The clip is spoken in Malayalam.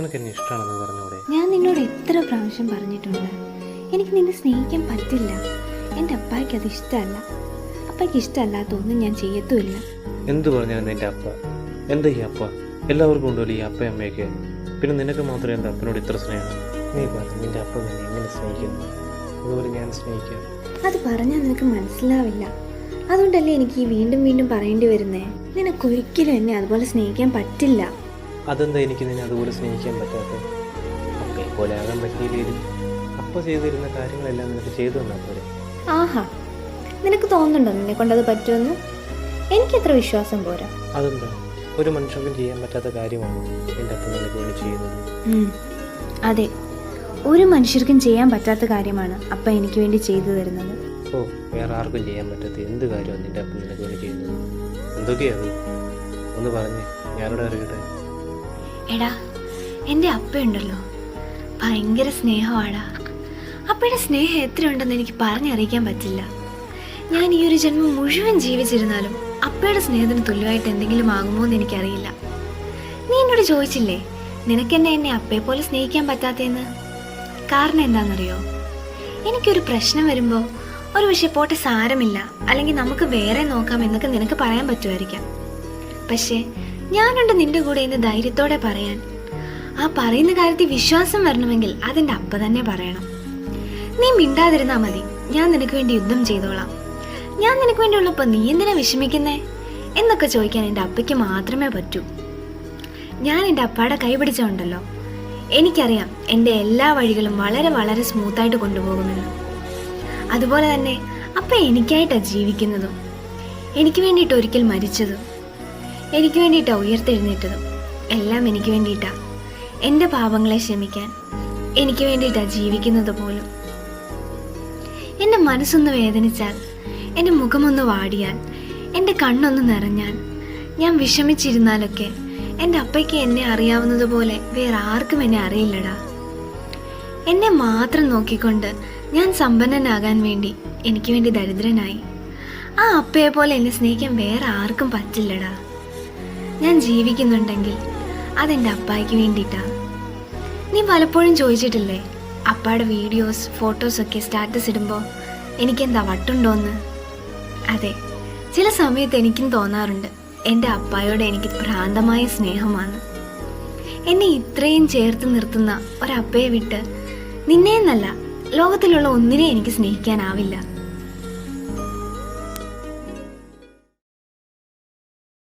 നിനക്ക് എന്നെ ഇഷ്ടമാണെന്ന് പറഞ്ഞൂടെ? ഞാൻ നിന്നോട് എത്ര പ്രാവശ്യം പറഞ്ഞിട്ടുണ്ട്. എനിക്ക് നിന്നെ സ്നേഹിക്കാൻ പറ്റില്ല. എന്റെ അപ്പായ്ക്ക് അത് ഇഷ്ടമല്ല. അപ്പായ്ക്ക് ഇഷ്ടമല്ലാത്തൊന്നും ഞാൻ ചെയ്യത്തുമില്ല. എന്ത് പറഞ്ഞാലും നിന്റെ അപ്പ? എന്താ ഈ അപ്പ? എല്ലാവർക്കും ഉണ്ടല്ലോ ഈ അപ്പയും അമ്മയൊക്കെ. പിന്നെ നിനക്ക് മാത്രമേ എന്റെ അപ്പനോട് ഇത്ര സ്നേഹം? നീ പറഞ്ഞു നിന്റെ അപ്പ നിന്നെ എങ്ങനെ സ്നേഹിക്കുന്നു അതുപോലെ ഞാൻ സ്നേഹിക്കാം. അത് പറഞ്ഞാൽ നിനക്ക് മനസ്സിലാവില്ല. അതുകൊണ്ടല്ലേ എനിക്ക് വീണ്ടും വീണ്ടും പറയേണ്ടി വരുന്നേ? നിനക്കൊരിക്കലും എന്നെ അതുപോലെ സ്നേഹിക്കാൻ പറ്റില്ല. അതെന്താ എനിക്ക് നിന്നെ അതുപോലെ സ്നേഹിക്കാൻ പറ്റാത്തത്? ഒക്കെ പോലെ ആകാൻ പറ്റിയില്ലേലും അപ്പൊ ചെയ്തിരുന്ന കാര്യങ്ങളെല്ലാം നിനക്ക് ചെയ്തു തന്നാൽ പോലെ ആഹാ. നിനക്ക് തോന്നുന്നുണ്ടോ നിന്നെ കൊണ്ടത് പറ്റുമെന്ന്? എനിക്ക് എനിക്കത്ര വിശ്വാസം പോരാ. അതെന്താ? ഒരു മനുഷ്യർക്കും ചെയ്യാൻ പറ്റാത്ത കാര്യമാണ് എന്റെ അപ്പ നിനക്ക് വേണ്ടി ചെയ്യുന്നത്. അതെ. ഒരു മനുഷ്യർക്കും ചെയ്യാൻ പറ്റാത്ത കാര്യമാണ് അപ്പ എനിക്ക് വേണ്ടി ചെയ്തു തരുന്നത്. ഓ വേറെ ആർക്കും ചെയ്യാൻ പറ്റാത്ത എന്ത് കാര്യമാണ് നിന്റെ അപ്പ നിനക്ക് വേണ്ടി ചെയ്യുന്നത്? എന്തൊക്കെയാണ് ഒന്ന് പറഞ്ഞേ. ഞാനിവിടെ അറിയട്ടെ എടാ എന്റെ അപ്പയുണ്ടല്ലോ. ഭയങ്കര സ്നേഹമാടാ. അപ്പയുടെ സ്നേഹം എത്രയുണ്ടെന്ന് എനിക്ക് പറഞ്ഞറിയിക്കാൻ പറ്റില്ല. ഞാൻ ഈ ഒരു ജന്മം മുഴുവൻ ജീവിച്ചിരുന്നാലും അപ്പയുടെ സ്നേഹത്തിന് തുല്യമായിട്ട് എന്തെങ്കിലും ആകുമോ എന്ന് എനിക്കറിയില്ല. നീ എന്നോട് ചോദിച്ചില്ലേ നിനക്കെന്നെ എന്നെ അപ്പയെ പോലെ സ്നേഹിക്കാൻ പറ്റാത്തേന്ന് കാരണം എന്താണെന്നറിയോ? എനിക്കൊരു പ്രശ്നം വരുമ്പോൾ ഒരു പക്ഷെ പോട്ടെ സാരമില്ല. അല്ലെങ്കിൽ നമുക്ക് വേറെ നോക്കാം എന്നൊക്കെ നിനക്ക് പറയാൻ പറ്റുമായിരിക്കാം. പക്ഷേ ഞാനുണ്ട് നിന്റെ കൂടെ എന്ന് ധൈര്യത്തോടെ പറയാൻ. ആ പറയുന്ന കാര്യത്തിൽ വിശ്വാസം വരണമെങ്കിൽ അതിന്റെ അപ്പ തന്നെ പറയണം. നീ മിണ്ടാതിരുന്നാ മതി. ഞാൻ നിനക്ക് വേണ്ടി യുദ്ധം ചെയ്തോളാം. ഞാൻ നിനക്ക് വേണ്ടി ഉള്ളപ്പോ നീ എന്തിനാ വിഷമിക്കുന്നേ? എന്നൊക്കെ ചോദിക്കാൻ എന്റെ അപ്പയ്ക്ക് മാത്രമേ പറ്റൂ. ഞാൻ എന്റെ അപ്പയുടെ കൈ പിടിച്ചുണ്ടല്ലോ. എനിക്കറിയാം എന്റെ എല്ലാ വഴികളും വളരെ വളരെ സ്മൂത്തായിട്ട് കൊണ്ടുപോകുമെന്ന്. അതുപോലെ തന്നെ അപ്പ എനിക്കായിട്ടാണ് ജീവിക്കുന്നതും. എനിക്ക് വേണ്ടിയിട്ട് ഒരിക്കൽ മരിച്ചതും. എനിക്ക് വേണ്ടിയിട്ടാ ഉയർത്തെഴുന്നേറ്റതും. എല്ലാം എനിക്ക് വേണ്ടിയിട്ടാ. എന്റെ പാപങ്ങളെ ക്ഷമിക്കാൻ എനിക്ക് വേണ്ടിയിട്ടാ ജീവിക്കുന്നത് പോലും. എന്റെ മനസ്സൊന്ന് വേദനിച്ചാൽ എന്റെ മുഖമൊന്ന് വാടിയാൽ എന്റെ കണ്ണൊന്ന് നിറഞ്ഞാൽ ഞാൻ വിഷമിച്ചിരുന്നാലൊക്കെ എന്റെ അപ്പയ്ക്ക് എന്നെ അറിയാവുന്നതുപോലെ വേറെ ആർക്കും എന്നെ അറിയില്ലടാ. എന്നെ മാത്രം നോക്കിക്കൊണ്ട് ഞാൻ സമ്പന്നനാകാൻ വേണ്ടി എനിക്ക് വേണ്ടി ദരിദ്രനായി. ആ അപ്പയെ പോലെ എന്നെ സ്നേഹിക്കാൻ വേറെ ആർക്കും പറ്റില്ലടാ. ഞാൻ ജീവിക്കുന്നുണ്ടെങ്കിൽ അതെന്റെ അപ്പായ്ക്ക് വേണ്ടിയിട്ടാ. നീ പലപ്പോഴും ചോദിച്ചിട്ടില്ലേ അപ്പായുടെ വീഡിയോസ് ഫോട്ടോസൊക്കെ സ്റ്റാറ്റസ് ഇടുമ്പോൾ എനിക്കെന്താ വട്ടുണ്ടോന്ന്? അതെ ചില സമയത്ത് എനിക്കും തോന്നാറുണ്ട് എന്റെ അപ്പായോട് എനിക്ക് ഭ്രാന്തമായ സ്നേഹമാണ്. എന്നെ ഇത്രയും ചേർത്ത് നിർത്തുന്ന ഒരപ്പയെ വിട്ട് നിന്നെയെന്നല്ല ലോകത്തിലുള്ള ഒന്നിനെ എനിക്ക് സ്നേഹിക്കാനാവില്ല.